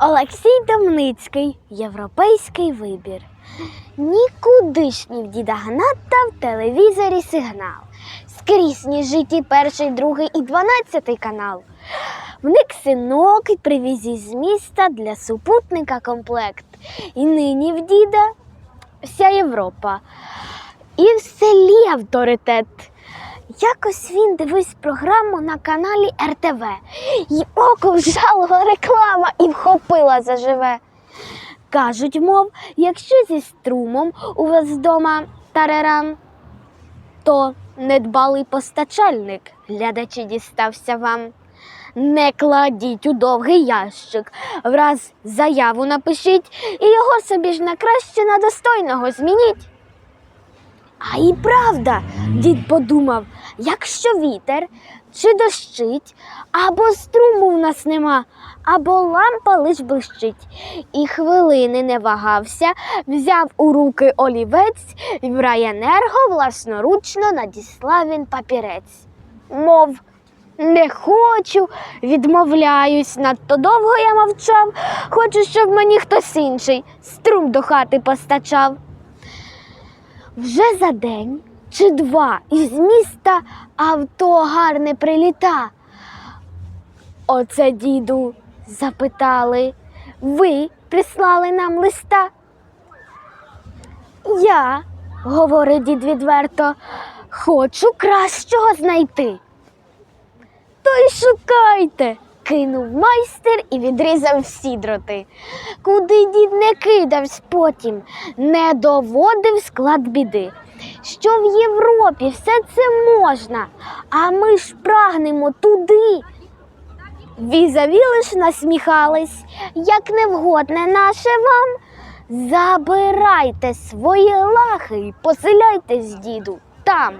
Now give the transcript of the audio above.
Олексій Домницький, Європейський вибір. Нікудишній в діда Гната в телевізорі сигнал. Скрізні житті перший, другий і дванадцятий канал. Вник синок і привіз із міста для супутника комплект. І нині в діда вся Європа. І в селі авторитет. Якось він дивився програму на каналі РТВ. І око вжалила реклама і вхопила заживе. Кажуть, мов, якщо зі струмом у вас вдома тарарам, то недбалий постачальник глядачі дістався вам. Не кладіть у довгий ящик, враз заяву напишіть і його собі ж на краще на достойного змініть. А і правда, дід подумав, якщо вітер чи дощить, або струму в нас нема, або лампа лиш блищить. І хвилини не вагався, взяв у руки олівець і в райенерго власноручно надіслав він папірець. Мов, не хочу, відмовляюсь, надто довго я мовчав, хочу, щоб мені хтось інший струм до хати постачав. Вже за день чи два із міста авто гарне приліта. Оце, діду, запитали, ви прислали нам листа? Я, говорить дід відверто, хочу кращого знайти. То й шукайте. Кинув майстер і відрізав всі дроти. Куди дід не кидавсь потім, не доводив склад біди. Що в Європі все це можна, а ми ж прагнемо туди. Візаві лиш насміхались, як невгодне наше вам. Забирайте свої лахи і поселяйтесь, діду, там.